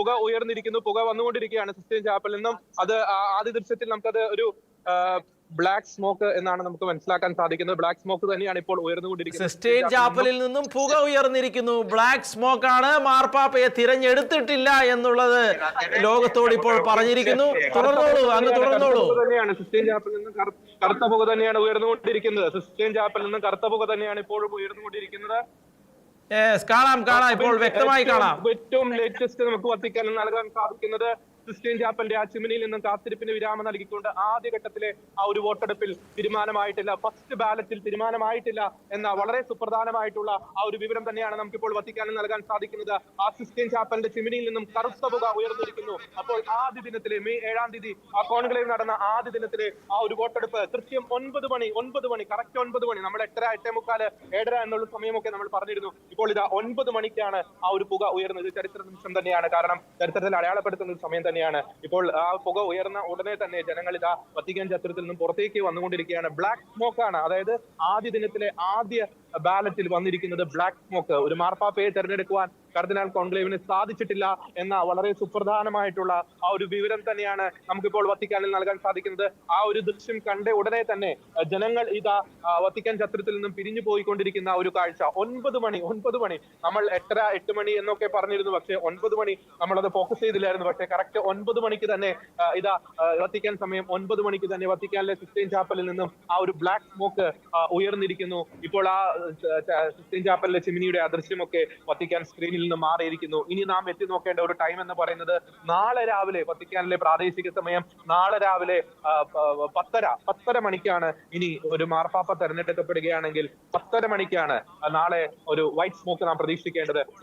പുക ഉയർന്നിരിക്കുന്നു പുക വന്നുകൊണ്ടിരിക്കുകയാണ് സിസ്റ്റീൻ ചാപ്പലിൽ നിന്നും. അത് ആദ്യ ദൃശ്യത്തിൽ നമുക്കത് ഒരു ബ്ലാക്ക് സ്മോക്ക് എന്നാണ് നമുക്ക് മനസ്സിലാക്കാൻ സാധിക്കുന്നത്. ബ്ലാക്ക് സ്മോക്ക് തന്നെയാണ് ഇപ്പോൾ ഉയർന്നുകൊണ്ടിരിക്കുന്നത് സിസ്റ്റീൻ ചാപ്പലിൽ നിന്നും. പുക ഉയർന്നിരിക്കുന്നു. ബ്ലാക്ക് സ്മോക്ക് ആണ്. മാർപ്പാപ്പയെ തിരഞ്ഞെടുത്തിട്ടില്ല എന്നുള്ളത് ലോകത്തോട് ഇപ്പോൾ പറഞ്ഞിരിക്കുന്നു. തുടർന്നോളൂ അങ്ങ് തുടർന്നോളൂ. തന്നെയാണ് സിസ്റ്റീൻ ചാപ്പലിൽ നിന്നും. കറുത്ത പുക തന്നെയാണ് ഉയർന്നുകൊണ്ടിരിക്കുന്നത്. സിസ്റ്റീൻ ചാപ്പലിൽ നിന്നും കറുത്ത പുക തന്നെയാണ് ഇപ്പോഴും ഉയർന്നുകൊണ്ടിരിക്കുന്നത്. കാണാം കാണാം. ഇപ്പോൾ വ്യക്തമായി കാണാം. ഏറ്റവും ലേറ്റസ്റ്റ് നമുക്ക് വത്തിക്കാനും നൽകാൻ സാധിക്കുന്നത് ക്രിസ്ത്യൻ ചാപ്പലിന്റെ ആ ചിമിനിയിൽ നിന്നും കാത്തിരിപ്പിന് വിരാമം നൽകിക്കൊണ്ട് ആദ്യഘട്ടത്തിലെ ആ ഒരു വോട്ടെടുപ്പിൽ തീരുമാനമായിട്ടില്ല. ഫസ്റ്റ് ബാലറ്റിൽ തീരുമാനമായിട്ടില്ല എന്ന വളരെ സുപ്രധാനമായിട്ടുള്ള ആ ഒരു വിവരം തന്നെയാണ് നമുക്കിപ്പോൾ വത്തിക്കാനിൽ നൽകാൻ സാധിക്കുന്നത്. ആ ക്രിസ്ത്യൻ ചാപ്പലിന്റെ ചിമിനിയിൽ നിന്നും കറുത്ത പുക ഉയർന്നിരിക്കുന്നു. അപ്പോൾ ആദ്യ ദിനത്തിലെ മെയ് ഏഴാം തീയതി ആ കോൺക്ലേവ് നടന്ന ആദ്യ ദിനത്തിലെ ആ ഒരു വോട്ടെടുപ്പ് കൃത്യം ഒൻപത് മണി ഒൻപത് മണി കറക്റ്റ് ഒൻപത് മണി നമ്മൾ എട്ടര എട്ടേ മുക്കാൽ ഏഴര എന്നുള്ള സമയമൊക്കെ നമ്മൾ പറഞ്ഞിരുന്നു. ഇപ്പോൾ ഇതാ ഒൻപത് മണിക്കാണ് ആ ഒരു പുക ഉയർന്നത്. ചരിത്ര നിമിഷം തന്നെയാണ്. കാരണം ചരിത്രത്തിൽ അടയാളപ്പെടുത്തുന്ന സമയം തന്നെയാണ്. ഇപ്പോൾ ആ പുക ഉയർന്ന ഉടനെ തന്നെ ജനങ്ങൾ ഇതാ വത്തിക്കാൻ ചത്രത്തിൽ നിന്നും പുറത്തേക്ക് വന്നുകൊണ്ടിരിക്കുകയാണ്. ബ്ലാക്ക് സ്മോക്ക് ആണ്. അതായത് ആദ്യ ദിനത്തിലെ ആദ്യ ബാലറ്റിൽ വന്നിരിക്കുന്നത് ബ്ലാക്ക് സ്മോക്ക് ഒരു മാർപ്പാപ്പയെ തെരഞ്ഞെടുക്കുവാൻ കർദിനാൾ കോൺക്ലേവിന് സാധിച്ചിട്ടില്ല എന്ന വളരെ സുപ്രധാനമായിട്ടുള്ള ആ ഒരു വിവരം തന്നെയാണ് നമുക്കിപ്പോൾ വത്തിക്കാനിൽ നൽകാൻ സാധിക്കുന്നത്. ആ ഒരു ദൃശ്യം കണ്ട ഉടനെ തന്നെ ജനങ്ങൾ ഇതാ വത്തിക്കാൻ ചത്രത്തിൽ നിന്നും പിരിഞ്ഞു പോയിക്കൊണ്ടിരിക്കുന്ന ഒരു കാഴ്ച. ഒൻപത് മണി ഒൻപത് മണി. നമ്മൾ എട്ടര എട്ട് മണി എന്നൊക്കെ പറഞ്ഞിരുന്നു. പക്ഷേ ഒൻപത് മണി നമ്മളത് ഫോക്കസ് ചെയ്തില്ലായിരുന്നു. പക്ഷേ കറക്റ്റ് ഒൻപത് മണിക്ക് തന്നെ ഇതാ വത്തിക്കാൻ സമയം ഒൻപത് മണിക്ക് തന്നെ വത്തിക്കാനിലെ സിസ്റ്റൈൻ ചാപ്പലിൽ നിന്നും ആ ഒരു ബ്ലാക്ക് സ്മോക്ക് ഉയർന്നിരിക്കുന്നു. ഇപ്പോൾ ആ സിസ്റ്റൈൻ ചാപ്പലിലെ ചിമിനിയുടെ ആ ദൃശ്യമൊക്കെ വത്തിക്കാൻ സ്ക്രീനിൽ നിന്ന് മാറിയിരിക്കുന്നു. ഇനി നാം എത്തി നോക്കേണ്ട ഒരു ടൈം എന്ന് പറയുന്നത് നാളെ രാവിലെ വത്തിക്കാനിലെ പ്രാദേശിക സമയം നാളെ രാവിലെ പത്തര പത്തര മണിക്കാണ് ഇനി ഒരു മാർപ്പാപ്പ തെരഞ്ഞെടുക്കപ്പെടുകയാണെങ്കിൽ പത്തര മണിക്കാണ് നാളെ ഒരു വൈറ്റ് സ്മോക്ക് നാം പ്രതീക്ഷിക്കേണ്ടത്.